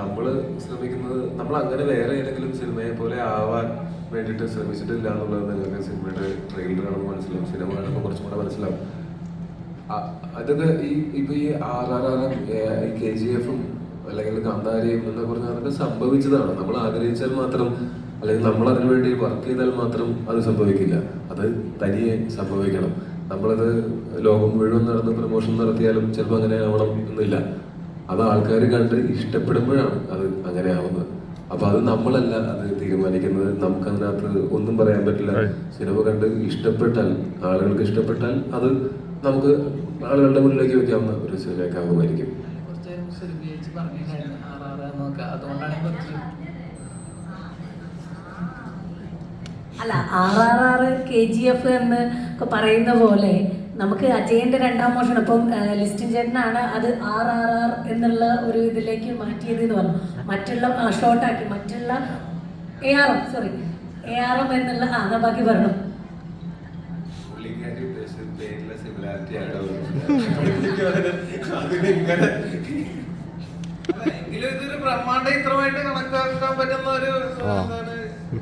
നമ്മൾ ശ്രമിക്കുന്നത് നമ്മൾ അങ്ങനെ വേറെ ഏതെങ്കിലും സിനിമയെ പോലെ ആവാൻ വേണ്ടിയിട്ട് ശ്രമിച്ചിട്ടില്ല എന്നുള്ളത് സിനിമയുടെ ട്രെയിലർ കാണുമ്പോൾ മനസ്സിലാവും. സിനിമ കാണുമ്പോൾ കുറച്ചും കൂടെ മനസ്സിലാവും. അതൊക്കെ ഈ ഇപ്പൊ ഈ ആർ ആർ ആർ ഈ കെ ജി എഫും അല്ലെങ്കിൽ കാന്താരിയും എന്നൊക്കെ പറഞ്ഞാൽ സംഭവിച്ചതാണ്. നമ്മൾ ആഗ്രഹിച്ചാൽ മാത്രം അല്ലെങ്കിൽ നമ്മൾ അതിനു വേണ്ടി വർക്ക് ചെയ്താൽ മാത്രം അത് സംഭവിക്കില്ല. അത് തനിയെ സംഭവിക്കണം. നമ്മളത് ലോകം മുഴുവൻ നടന്ന് പ്രൊമോഷൻ നടത്തിയാലും ചിലപ്പോൾ അങ്ങനെ ആവണം എന്നില്ല. അത് ആൾക്കാർ കണ്ട് ഇഷ്ടപ്പെടുമ്പോഴാണ് അത് അങ്ങനെ ആവുന്നത് അപ്പൊ അത് നമ്മളല്ല അത് തീരുമാനിക്കുന്നത്. നമുക്ക് അതിനകത്ത് ഒന്നും പറയാൻ പറ്റില്ല. സിനിമ കണ്ട് ഇഷ്ടപ്പെട്ടാൽ ആളുകൾക്ക് ഇഷ്ടപ്പെട്ടാൽ അത് നമുക്ക് ആളുകളുടെ മുന്നിലേക്ക് വെക്കാവുന്ന ഒരു സിനിമയൊക്കെ ആകുമായിരിക്കും അല്ല R R R K G F എന്ന് ഒക്കെ പറയുന്ന പോലെ നമുക്ക് അജയന്റെ രണ്ടാം മോഷൻ ഇപ്പം ലിസ്റ്റിൻ ചേട്ടനാണ് അത് ആർ ആർ ആർ എന്നുള്ള ഒരു ഇതിലേക്ക് മാറ്റിയത് എന്ന് പറഞ്ഞു. മറ്റുള്ള ഷോർട്ടാക്കി മറ്റുള്ള A R M sorry A R M എന്നുള്ള ആ എന്നാ ബാക്കി പറഞ്ഞു. കണക്കാക്കാൻ പറ്റുന്ന ഒരു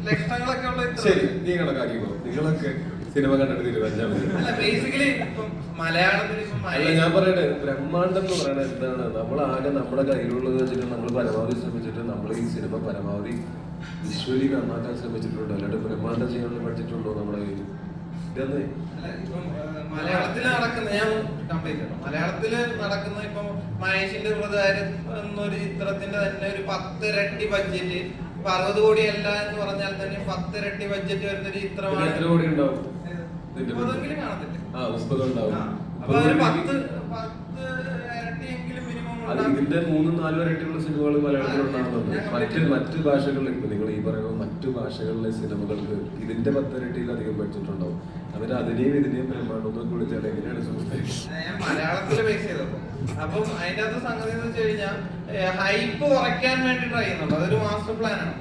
ലക്ഷണങ്ങളൊക്കെ. ശരി നീ കണക്കാക്കിക്കോ. നിങ്ങളൊക്കെ സിനിമ കണ്ടിട്ട് തീരുമാനിച്ചാൽ അല്ല ബേസിക്കലി ഇപ്പം മലയാളത്തിൽ ഇപ്പം അല്ല ഞാൻ പറയട്ടെ ബ്രഹ്മാണ്ടം എന്ന് പറയുന്നത് എന്താണ്? നമ്മൾ ആകെ നമ്മുടെ കയ്യിലുള്ളത് വെച്ചിട്ട് നമ്മൾ പരമാവധി ശ്രമിച്ചിട്ട് നമ്മൾ ഈ സിനിമ പരമാവധി വിഷ്വലി നന്നാക്കാൻ ശ്രമിച്ചിട്ടുണ്ട്. അല്ലാണ്ട് ബ്രഹ്മാണ്ടം ചെയ്യാനുള്ള പഠിച്ചിട്ടുണ്ടോ നമ്മുടെ കയ്യിൽ ഇതെന്ന് അല്ല, ഇപ്പം, ഏഹ്, മലയാളത്തിൽ നടക്കുന്ന ഞാൻ കംപ്ലീറ്റ് ചെയ്യണം മലയാളത്തിൽ നടക്കുന്ന ഇപ്പം മഹേഷിന്റെ ഹൃദയം എന്നൊരു ചിത്രത്തിന്റെ തന്നെ ഒരു പത്തിരട്ടി ബഡ്ജറ്റ് ഇപ്പൊ അറുപത് കോടി അല്ല എന്ന് പറഞ്ഞാൽ തന്നെ പത്തിരട്ടി ബഡ്ജറ്റ് വരുന്ന ഒരു പിന്നെ ചിത്രമാണ്. എത്ര കോടി ഉണ്ടാവും? ആ മുപ്പത് ഉണ്ടാവും. അത് ഇതിന്റെ മൂന്നും നാലും ഇരട്ടിയുള്ള സിനിമകൾ മലയാളത്തിൽ ഉണ്ടാകുന്നുണ്ട് മറ്റ് മറ്റ് ഭാഷകളിൽ ഇപ്പൊ നിങ്ങൾ ഈ പറയുന്ന മറ്റു ഭാഷകളിലെ സിനിമകൾക്ക് ഇതിന്റെ പത്തിരട്ടിയിൽ അധികം പഠിച്ചിട്ടുണ്ടാവും. അവർ അതിനെയും ഇതിനെയും ബ്രഹ്മാണ്ടൊന്നും കുളിച്ചാൽ എങ്ങനെയാണ് ചെയ്തപ്പോ അപ്പം. അതിന്റെ അകത്ത് സംഗതി എന്ന് വെച്ച് കഴിഞ്ഞാൽ ഹൈപ്പ് കുറയ്ക്കാൻ വേണ്ടി ട്രൈ ചെയ്യുന്നുണ്ട്. അതൊരു മാസ്റ്റർ പ്ലാൻ ആണ്.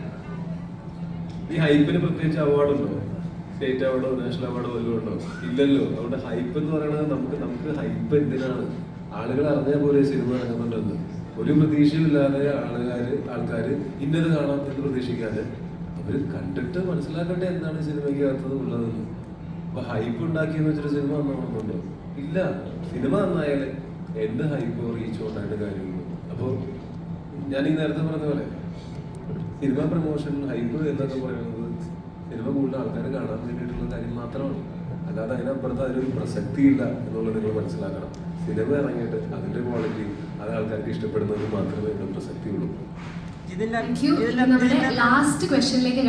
ഈ ഹൈപ്പിന് പ്രത്യേകിച്ച് അവാർഡ് ഉണ്ടോ? സ്റ്റേറ്റ് അവാർഡോ നാഷണൽ അവാർഡോ വല്ലതും ഉണ്ടോ ഇല്ലല്ലോ. അതുകൊണ്ട് ഹൈപ്പ് എന്ന് പറയുന്നത് നമുക്ക് നമുക്ക് ഹൈപ്പ് എന്തിനാണ്? ആളുകൾ അറിഞ്ഞാൽ പോലെ സിനിമ ഇറങ്ങുന്നുണ്ടെന്ന്. ഒരു പ്രതീക്ഷയില്ലാതെ ആളുകാർ ആൾക്കാർ ഇന്നത് കാണാം എന്ന് പ്രതീക്ഷിക്കാതെ അവർ കണ്ടിട്ട് മനസ്സിലാക്കട്ടെ എന്താണ് സിനിമയ്ക്ക് അകത്തത് ഉള്ളതെന്ന്. അപ്പൊ ഹൈപ്പ് ഉണ്ടാക്കിയെന്ന് വെച്ചിട്ട് സിനിമ നന്നാവുന്നുണ്ടോ ഇല്ല. സിനിമ നന്നായാലേ എന്ത് ഹൈപ്പോ റീച്ചോ ഉണ്ടായിട്ട് കാര്യമുള്ളൂ. അപ്പോൾ ഞാൻ ഈ നേരത്തെ പറഞ്ഞ പോലെ സിനിമ പ്രൊമോഷൻ ഹൈപ്പ് എന്നൊക്കെ പറയുന്നത് സിനിമ കൂടുതൽ ആൾക്കാരെ കാണാൻ വേണ്ടിയിട്ടുള്ള കാര്യം മാത്രമാണ്. അല്ലാതെ അതിനപ്പുറത്ത് അതിനൊരു പ്രസക്തി ഇല്ല എന്നുള്ളത് നിങ്ങൾ മനസ്സിലാക്കണം. സിനിമ ഇറങ്ങിയിട്ട് അതിന്റെ ക്വാളിറ്റി അത് ആൾക്കാർക്ക് ഇഷ്ടപ്പെടുന്നതിന് മാത്രമേ ഇവിടെ പ്രസക്തി നമ്മുടെ ലാസ്റ്റ് ക്വസ്റ്റ്യനിലേക്ക്